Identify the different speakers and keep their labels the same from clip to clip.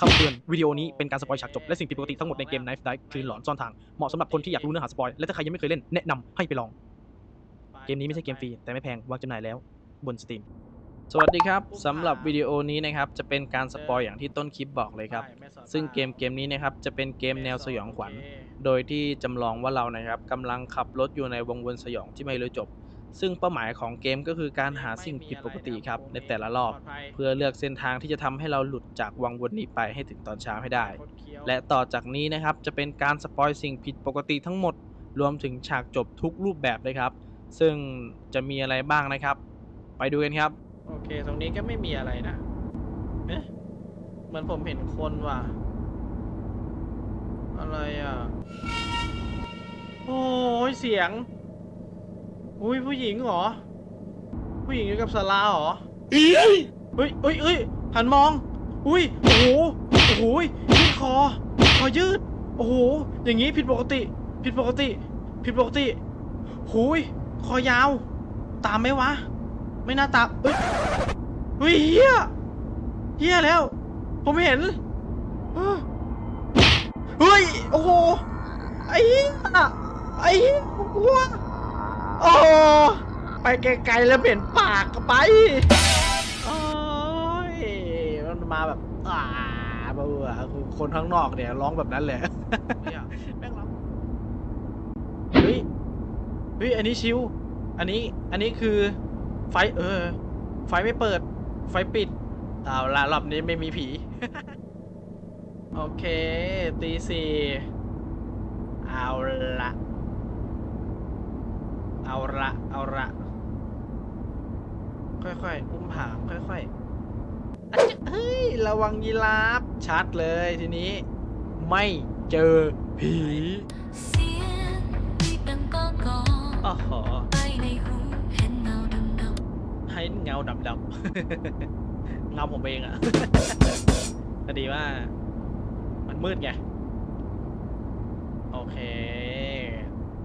Speaker 1: คำเตือนวิดีโอนี้เป็นการสปอยฉากจบ และสิ่งผิดปกติทั้งหมดในเกม Knife Dive คืนหลอนซ่อนทาง เหมาะสำหรับคนที่อยากรู้เนื้อหาสปอยและถ้าใครยังไม่เคยเล่นแนะนำให้ไปลอง เกมนี้ไม่ใช่เกมฟรี แต่ไม่แพงวางจำหน่ายแล้วบนสตรีม
Speaker 2: สวัสดีครับสำหรับวิดีโอนี้นะครับจะเป็นการสปอยอย่างที่ต้นคลิปบอกเลยครับ ซึ่งเกมเกมนี้นะครับจะเป็นเกมแนวสยองขวัญ โดยที่จำลองว่าเรานะครับกำลังขับรถอยู่ในวงวนสยองที่ไม่รู้จบ ซึ่งเป้าหมายของเกมก็คือการหาสิ่งผิดปกติครับในแต่ละรอบ เพื่อเลือกเส้นทางที่จะทำให้เราหลุดจากวังวนนี้ไปให้ถึงตอนเช้าให้ได้ และต่อจากนี้นะครับจะเป็นการสปอยสิ่งผิดปกติทั้งหมด รวมถึงฉากจบทุกรูปแบบเลยครับ ซึ่งจะมีอะไรบ้างนะครับ ไปดูกันครับ โอเค ตรงนี้ก็ไม่มีอะไรนะเอ๊ะเหมือนผมเห็นคนว่ะ อะไรอะ โอ้ยเสียง อุ้ยผู้หญิงเหรอ ผู้หญิงอยู่กับสลาเหรอเฮ้ยเฮ้ยเฮ้ยหันมอง อุ้ยโอ้โหโอ้โหยืดคอคอยืด โอ้โหอย่างนี้ผิดปกติ ผิดปกติ ผิดปกติหูยคอยาว ตามไหมวะ ไม่น่าตามเอ้ยเฮ้ยเฮียเฮียแล้ว ผมเห็นเออเฮ้ยโอ้โหไอ้เหี้ยไอ้เหี้ยกลัว โอ้ไปไกลๆแล้วเห็นปากก็ไปโอ้ยมันมาแบบอ่าเบื่อคือคนข้างนอกเนี่ยร้องแบบนั้นแหละแม่งร้องเฮ้ยเฮ้ยอันนี้ชิว อันนี้อันนี้คือไฟเออ ไฟไม่เปิด ไฟปิดเอาละรอบนี้ไม่มีผี โอเค ตีสี่เอาละ เอาละเอาละค่อยๆ อุ้มผางค่อยๆอะจ๊ะเฮ้ย ระวังยีราฟชัดเลยทีนี้ ไม่เจอผี
Speaker 3: เสียงที่ดังก้องกอง
Speaker 2: อ๋อหอ
Speaker 3: ไปในหูเห็นเงาดำด
Speaker 2: ให้เงาดำดำเงาผมเองอะพอดีว่า มันมืดไง โอเค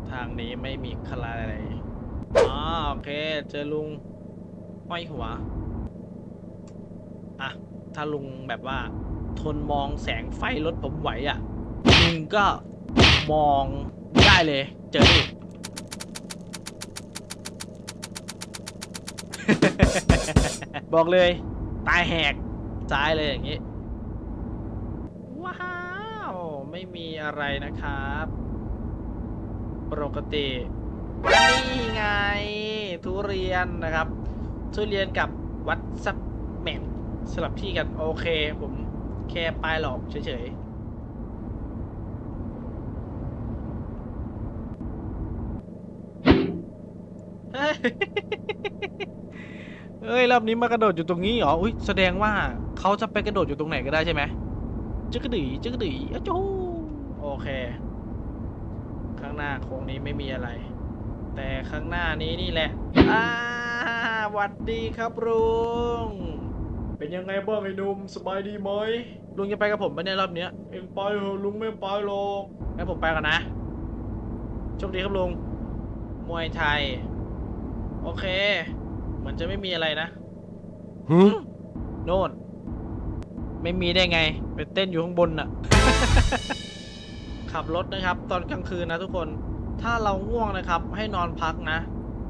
Speaker 2: ทางนี้ไม่มีคลาอะไร อ๋อโอเค เจอลุงห้อยหัว อะ ถ้าลุงแบบว่า ทนมองแสงไฟรถผมไหวอะ ลุงก็มองได้เลย เจอดิบอกเลย ตายแหกซ้ายเลยอย่างนี้ ว้าว ไม่มีอะไรนะครับ ปกติ นี่ไงทุเรียนนะครับ ทุเรียนกับวัดซับแมนสลับที่กัน โอเค ผมแค่ป้ายหลอกเฉยๆเฮ้ยเอ้ยรอบนี้มากระโดดอยู่ตรงนี้เหรอ อุ้ยแสดงว่าเขาจะไปกระโดดอยู่ตรงไหนก็ได้ใช่ไหมจึกกดือจึกกดืออจูโอเค ข้างหน้าโค้งนี้ไม่มีอะไร แต่ข้างหน้านี้นี่แหละอ่าหวัดดีครับลุง เป็นยังไงบ้างไอ้หนุ่มสบายดีไหมลุงจะไปกับผมปะเนี่ยรอบเนี้ยเองไปเถอะลุงไม่ไปหรอกงั้นผมไปก่อนนะโชคดีครับลุง มวยไทย โอเค เหมือนจะไม่มีอะไรนะหืมโน่น ไม่มีได้ไง ไปเต้นอยู่ข้างบนน่ะ ขับรถนะครับ ตอนกลางคืนนะทุกคน ถ้าเราง่วงนะครับ ให้นอนพักนะ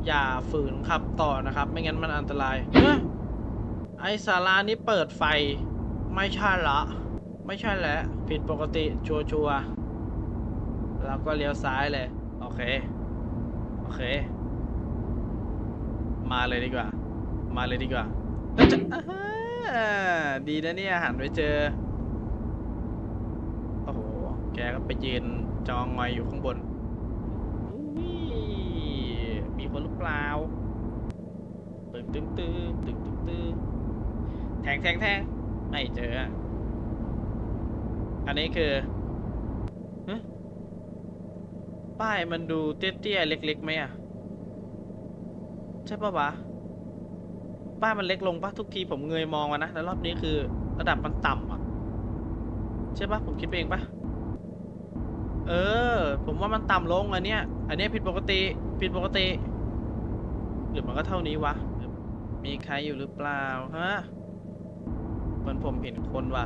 Speaker 2: อย่าฝืนขับต่อนะครับ ไม่งั้นมันอันตรายไอศาลานี้เปิดไฟ ไม่ใช่ละไม่ใช่แล้วผิดปกติชัวชัวร์ๆแล้วก็เลี้ยวซ้ายเลย โอเค โอเค มาเลยดีกว่า มาเลยดีกว่าเอ้ยจะดีนะเนี่ยหันไปเจอ โอ้โห แกก็ไปยืนจองงอยอยู่ข้างบน อุ้ยมีคนหรือเปล่าตึงตึงตึงตึงตึงตึงแทงแทงแทงไม่เจอ อันนี้คือป้ายมันดูเตี้ยๆเล็กๆไหมอะใช่ปะวะบ้านมันเล็กลงปะทุกทีผมเงยมองมานะ แล้วรอบนี้คือระดับมันต่ำอะ ใช่ปะผมคิดเองปะ เออ ผมว่ามันต่ำลงอันเนี้ย อันเนี้ยผิดปกติ ผิดปกติ หรือมันก็เท่านี้วะ มีใครอยู่หรือเปล่าฮะมันผมเห็นคนวะ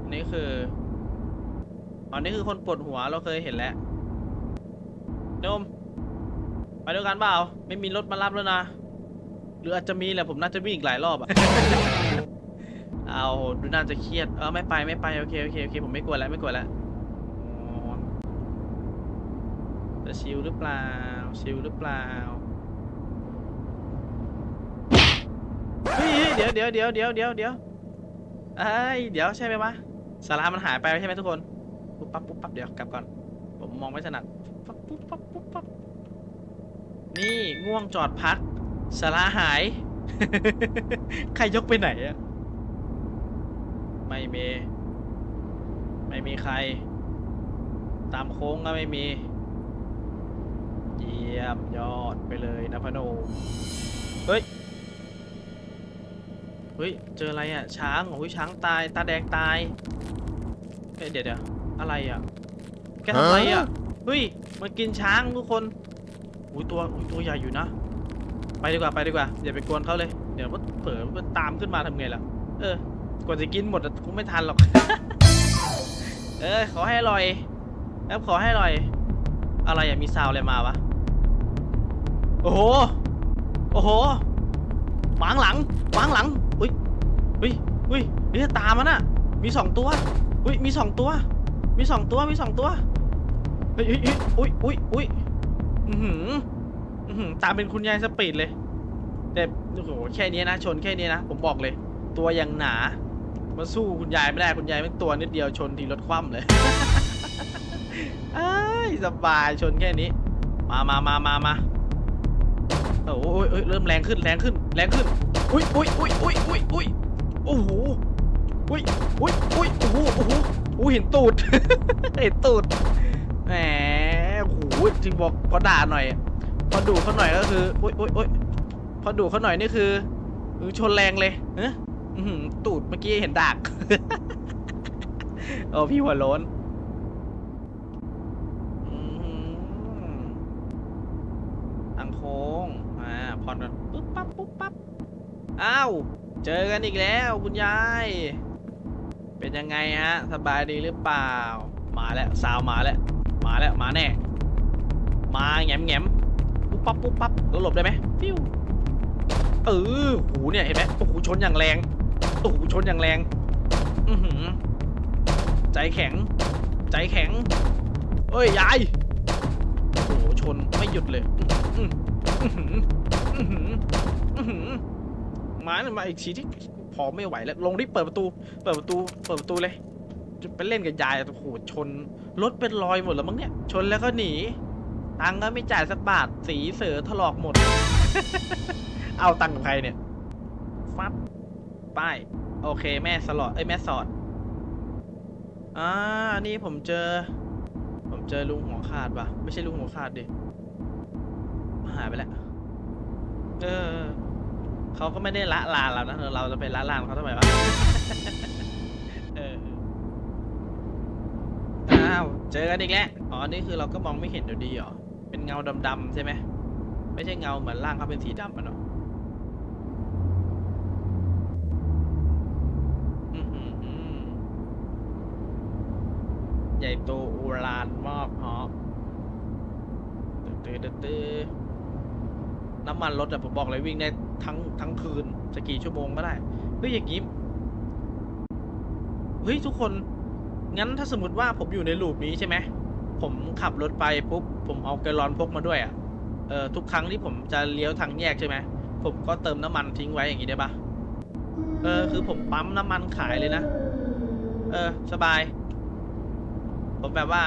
Speaker 2: อันนี้คืออันนี้คือคนปวดหัวเราเคยเห็นแล้วนมไปดูกันเปล่า ไม่มีรถมารับแล้วนะ หรืออาจจะมีแหละผมน่าจะมีอีกหลายรอบอะ เอาดูน่าจะเครียด เออไม่ไปไม่ไปโอเคโอเคโอเคผมไม่กลัวแล้วไม่กลัวแล้วจะชิลหรือเปล่า ชิลหรือเปล่าเฮ้ยเฮ้ยเดี๋ยวเดี๋ยวเดี๋ยวเดี๋ยวเดี๋ยวเดี๋ยวเอ้ยเดี๋ยวใช่ไหมวะสาระมันหายไปใช่ไหมทุกคนปุ๊บปั๊บปุ๊บปั๊บเดี๋ยวกลับก่อน ผมมองไม่ถนัดปั๊บปุ๊บปั๊บปุ๊บปั๊บนี่ง่วงจอดพักสาระหาย ใครยกไปไหนอะ ไม่มี ไม่มีใคร ตามโค้งก็ไม่มี เยี่ยมยอดไปเลยนะพะโนมเฮ้ย เฮ้ย เจออะไรอะ ช้างโอ้ยช้างตาย ตาแดงตาย เฮ้ยเดี๋ยวเดี๋ยวอะไรอะ แกทำอะไรอะ เฮ้ย มันกินช้างทุกคนอุ้ยตัวอุ้ยตัวใหญ่อยู่นะ ไปดีกว่าไปดีกว่าอย่าไปกวนเขาเลย เดี๋ยวมันเผลอมันตามขึ้นมาทำไงล่ะ เออ กว่าจะกินหมดอะคงไม่ทันหรอก เออ ขอให้อร่อยแล้วขอให้อร่อย อะไรอะมีซาวอะไรมาวะ โอ้โห โอ้โหหวางหลังหวางหลัง อุ้ยอุ้ยอุ้ยนี่ตามมันอะมีสองตัว อุ้ย มีสองตัว มีสองตัว มีสองตัวเฮ้ยเฮ้ยเฮ้ยอุ้ยอุ้ยอุ้ยอือหืออือหือตามเป็นคุณยายสปีดเลยแต่โอ้โห แค่นี้นะ ชนแค่นี้นะ ผมบอกเลย ตัวยังหนา มาสู้คุณยายไม่ได้คุณยายเป็นตัวนิดเดียวชนทีรถคว่ำเลยเอ้สบายชนแค่นี้ มามามามามาโอ้โหโอ้ยเริ่มแรงขึ้นแรงขึ้นแรงขึ้น อุ้ยอุ้ยอุ้ยอุ้ยอุ้ยอุ้ยโอ้โหอุ้ยอุ้ยอุ้ยโอ้โหโอ้โหอุ้ยเห็นตูดเห็นตูดแหมโอ้โหจริงบอกพอด่าหน่อย พอดูเขาหน่อยก็คืออุ้ยอุ้ยอุ้ยพอดูเขาหน่อยนี่คือชนแรงเลยเอะ อื้อหือตูดเมื่อกี้เห็นดากโอ้พี่หัวโล้นอื้อหือทางโค้งอ่าผ่อนกันปุ๊บปั๊บปุ๊บปั๊บอ้าวเจอกันอีกแล้วคุณยาย เป็นยังไงฮะ สบายดีหรือเปล่า มาแล้วสาวมาแล้วมาแล้วมาแน่ มาแง้มแง้มปุ๊บปั๊บปุ๊บปั๊บเราหลบได้ไหมฟิวเออโหเนี่ยเห็นไหมโอ้โหชนอย่างแรง โอ้โหชนอย่างแรง อือหือ ใจแข็ง ใจแข็ง เอ้ย ยาย โอ้โห ชนไม่หยุดเลย อื้อหืออื้อหืออื้อหือมามาอีกทีที่พอไม่ไหวแล้ว ลงรีบเปิดประตู เปิดประตู เปิดประตูเลย จะไปเล่นกับยายโอ้โห ชน รถเป็นรอยหมดแล้วมั้งเนี่ย ชนแล้วก็หนี ตังค์ก็ไม่จ่ายสักบาท สีเสือถลอกหมด เอาตังค์ใครเนี่ย ฟับ ป้าย โอเค แม่สลอดเอ้ยแม่สอดอ่านี่ผมเจอ ผมเจอลุงหัวขาดว่ะ ไม่ใช่ลุงหัวขาดดิหายไปแล้วเออเขาก็ไม่ได้ละลานเรานะเราจะไปละลานเขาทำไมวะเอออ้าวเจอกันอีกแล้วอ๋อนี่คือเราก็มองไม่เห็นเดี๋ยวดีเหรอเป็นเงาดำๆใช่ไหมไม่ใช่เงาเหมือนร่างเขาเป็นสีดำมันเนาะอื้อหือหือใหญ่โตโอฬารมากฮะตื้อตื้อตื้อน้ำมันรถอะผมบอกเลยวิ่งได้ทั้งทั้งคืนจะกี่ชั่วโมงก็ได้เฮ้ยอย่างงี้เฮ้ยทุกคน งั้นถ้าสมมติว่าผมอยู่ในลูปนี้ใช่ไหมผมขับรถไปปุ๊บผมเอาแกลลอนพกมาด้วยอะเออทุกครั้งที่ผมจะเลี้ยวทางแยกใช่ไหมผมก็เติมน้ำมันทิ้งไว้อย่างนี้ได้ปะเออคือผมปั๊มน้ำมันขายเลยนะ เออ สบาย ผมแบบว่า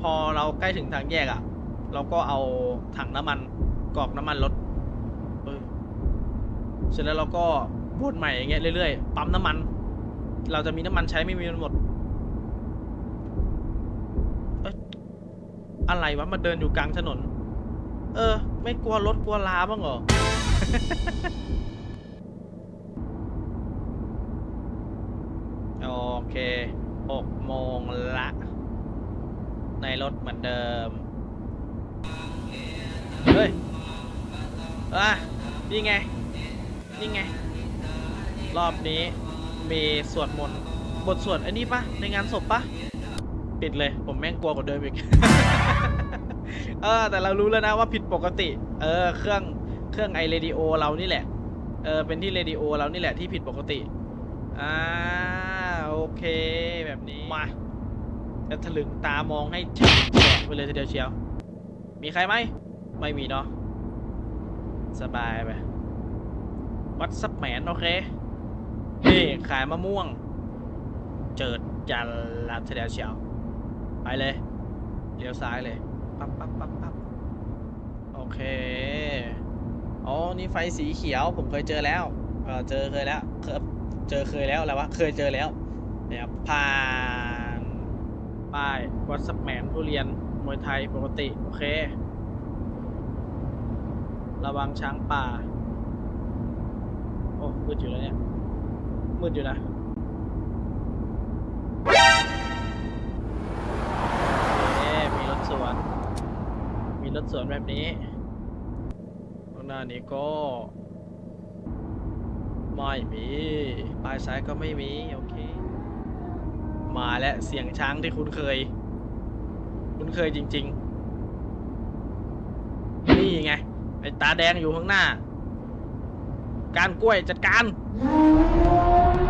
Speaker 2: พอเราใกล้ถึงทางแยกอะ่ะ เราก็เอาถังน้ำมันกรอกน้ำมันรถเออเสร็จแล้วเราก็วนใหม่อย่างเงี้ยเรื่อยๆ ปั๊มน้ำมัน เราจะมีน้ำมันใช้ไม่มีมันหมดอะไรวะมาเดินอยู่กลางถนน เออ ไม่กลัวรถกลัวลาบ้างเหรอ โอเคหกโมง ในรถเหมือนเดิม เฮ้ยอะนี่ไง นี่ไง รอบนี้มีสวดมนต์ บทสวดไอ้นี่ปะในงานศพปะปิดเลย ผมแม่งกลัวกว่าเดิมอีก เออ แต่เรารู้แล้วนะว่าผิดปกติ เออ เครื่อง เครื่องไอเรดิโอเรานี่แหละ เออ เป็นที่เรดิโอเรานี่แหละที่ผิดปกติ อ่า โอเค แบบนี้ มา จะถลึงตามองให้ฉะแฉะไปเลยทีเดียวเชียว มีใครไหม ไม่มีเนาะ สบายไปวัดซับแมนโอเค นี่ขายมะม่วง เจิดจันลัดทีเดียวเชียว ไปเลย เลี้ยวซ้ายเลย ปั๊บปั๊บปั๊บปั๊บโอเค อ๋อ นี่ไฟสีเขียว ผมเคยเจอแล้ว เออเจอเคยแล้ว เคยเจอเคยแล้วอะไรวะ เคยเจอแล้ว เนี่ยผ่าน ป้ายวัดสแหมนทุเรียน มวยไทยปกติ โอเค ระวังช้างป่า โอ้ มืดอยู่แล้วเนี่ย มืดอยู่นะเอ๊มีรถสวน มีรถสวนแบบนี้ข้างหน้านี้ก็ไม่มี ปลายซ้ายก็ไม่มี โอเค มาแล้วเสียงช้างที่คุ้นเคย คุ้นเคยจริง ๆ นี่ไงไอ้ตาแดงอยู่ข้างหน้า การกล้วยจัดการ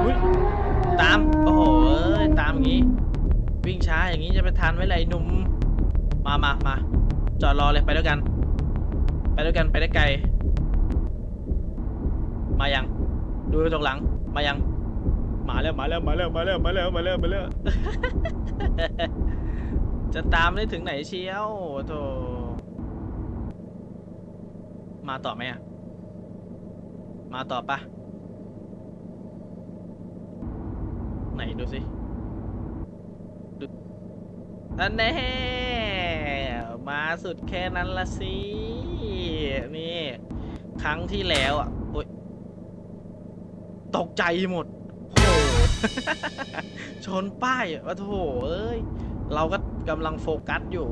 Speaker 2: อุ๊ยตาม โอ้โหตามอย่างงี้ วิ่งช้าอย่างนี้จะไปทันไว้ไรหนุ่ม มามามาจอดรอเลยไปด้วยกัน ไปด้วยกันไปได้ไกล มายัง ดูตรงหลัง มายัง มาแล้วมาแล้วมาแล้วมาแล้วมาแล้วมาแล้วมาแล้ว จะตามได้ถึงไหนเชียวโธ่มาต่อไหมอะ มาต่อปะไหนดูสิอันแน่มาสุดแค่นั้นละสิ นี่ ครั้งที่แล้วอะโอ๊ยตกใจหมด ชนป้ายวะโถเอ้ย เราก็กำลังโฟกัสอยู่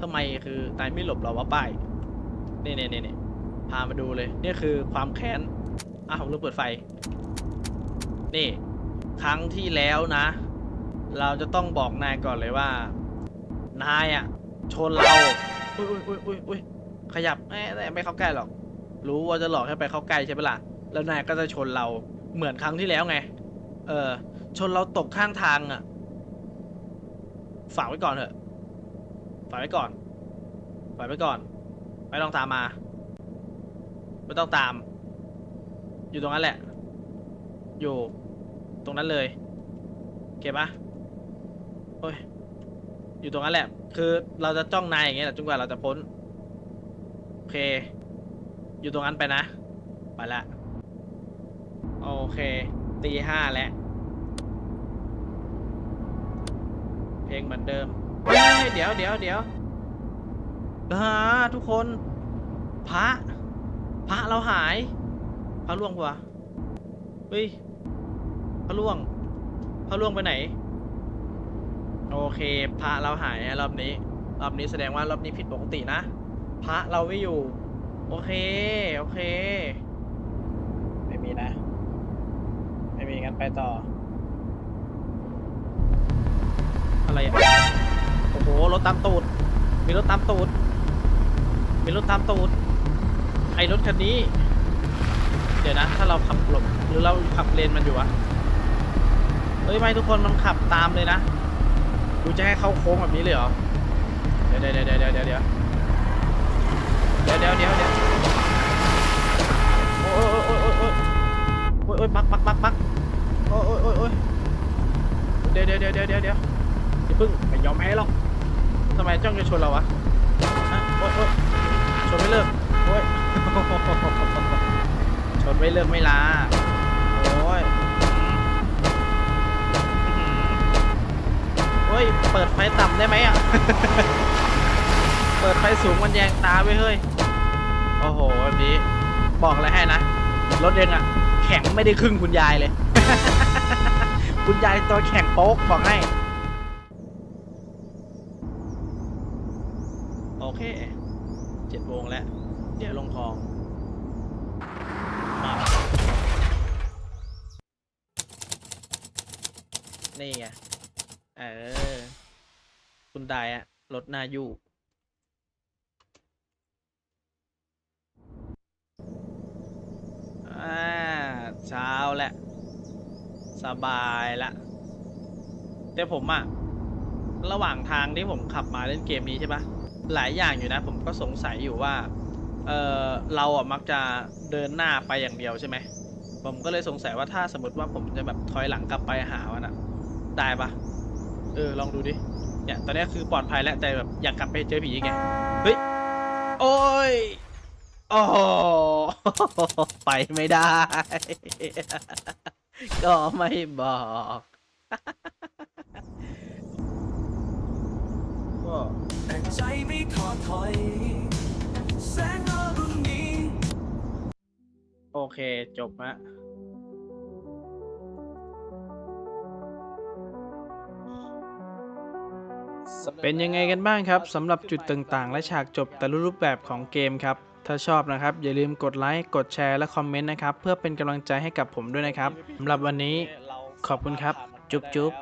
Speaker 2: ทำไมคือนายไม่หลบเราวะป้าย นี่นี่นี่พามาดูเลย นี่คือความแค้นอะผมลืมเปิดไฟ นี่ ครั้งที่แล้วนะ เราจะต้องบอกนายก่อนเลยว่า นายอะ ชนเรา อุ้ยอุ้ยอุ้ยอุ้ยอุ้ยขยับแหม่แต่ไม่เข้าใกล้หรอก รู้ว่าจะหลอกให้ไปเข้าใกล้ใช่ไหมล่ะ แล้วนายก็จะชนเรา เหมือนครั้งที่แล้วไง เออ ชนเราตกข้างทางอะ ฝากไว้ก่อนเถอะ ฝากไว้ก่อน ฝากไว้ก่อน ไม่ต้องตามมา ไม่ต้องตาม อยู่ตรงนั้นแหละ อยู่ ตรงนั้นเลย เก็บปะโอ้ย อยู่ตรงนั้นแหละ คือเราจะจ้องนายอย่างเงี้ยแหละจนกว่าเราจะพ้น โอเค อยู่ตรงนั้นไปนะ ไปละ โอเค ตีห้าแล้ว เพลงเหมือนเดิมเฮ้ยเดี๋ยวเดี๋ยวเดี๋ยวอ่าทุกคน พระ พระเราหาย พระล่วงปะวเฮ้ย พระล่วง พระล่วงไปไหน โอเค พระเราหายรอบนี้ รอบนี้แสดงว่ารอบนี้ผิดปกตินะ พระเราไม่อยู่ โอเค โอเค ไม่มีนะ ไมีงั้นไปต่อ อะไรอะ โอ้โห รถตามตูด มีรถตามตูด มีรถตามตูด ไอ้รถคันนี้ เดี๋ยวนะ ถ้าเราขับหลบ หรือเราขับเลนมันอยู่วะเฮ้ย ไม่ทุกคนมันขับตามเลยนะกูจะให้เข้าโค้งแบบนี้เลยเหรอ เดี๋ยวเดี๋ยวเดี๋ยวเดี๋ยวเดี๋ยวเดี๋ยวเดี๋ยวเดี๋ยวเดี๋ยวโอ้ยโอ้ยโอ้ยโอ้ยโอ้ยโอ้ยบักบักบักบัก อ้ยโอ้ยโอ้ยโอ้ยเดี๋ยวเดี๋ยวเดี๋ยวเดี๋ยวเดี๋ยวเดี๋ยวอย่าเพิ่งไม่ยอมแพ้หรอกทำไมจ้องจะชนเราวะฮะโอ้ยโอ้ยชนไม่เลิกโอ้ยชนไม่เลิกไม่ลาโอ้ยเฮ้ยเปิดไฟต่ำได้ไหมอะเปิดไฟสูงมันแยงตาไว้เฮ้ยโอ้โหแบบนี้บอกอะไรให้นะรถเองอะแข็งไม่ได้ครึ่งคุณยายเลย คุณยายตัวแข็งโป๊กบอกให้ โอเคเจ็ดโมงแล้ว เดี๋ยวลงคลอง มา นี่ไง เออ คุณไดอะรถนายู่อ่าเช้าแล้ว สบายละ แต่ผมอะระหว่างทางที่ผมขับมาเล่นเกมนี้ใช่ปะหลายอย่างอยู่นะ ผมก็สงสัยอยู่ว่า เออเราอะมักจะเดินหน้าไปอย่างเดียวใช่ไหม ผมก็เลยสงสัยว่าถ้าสมมติว่าผมจะแบบถอยหลังกลับไปหามันอะได้ปะเออ ลองดูดิ เนี่ย ตอนนี้คือปลอดภัยแล้วแต่แบบอยากกลับไปเจอผีไง เฮ้ย โอ้ยโอ้ไปไม่ได้ ก็ไม่บอก ก็
Speaker 4: แต่ใจไม่ทอถอย แสงอรุณนี้
Speaker 2: โอเคจบฮะเป็นยังไงกันบ้างครับสำหรับจุดต่างๆ และฉากจบแต่ละรูปแบบของเกมครับ ถ้าชอบนะครับ อย่าลืมกดไลค์กดแชร์และคอมเมนต์นะครับ เพื่อเป็นกำลังใจให้กับผมด้วยนะครับสำหรับวันนี้ขอบคุณครับ จุ๊บจุ๊บ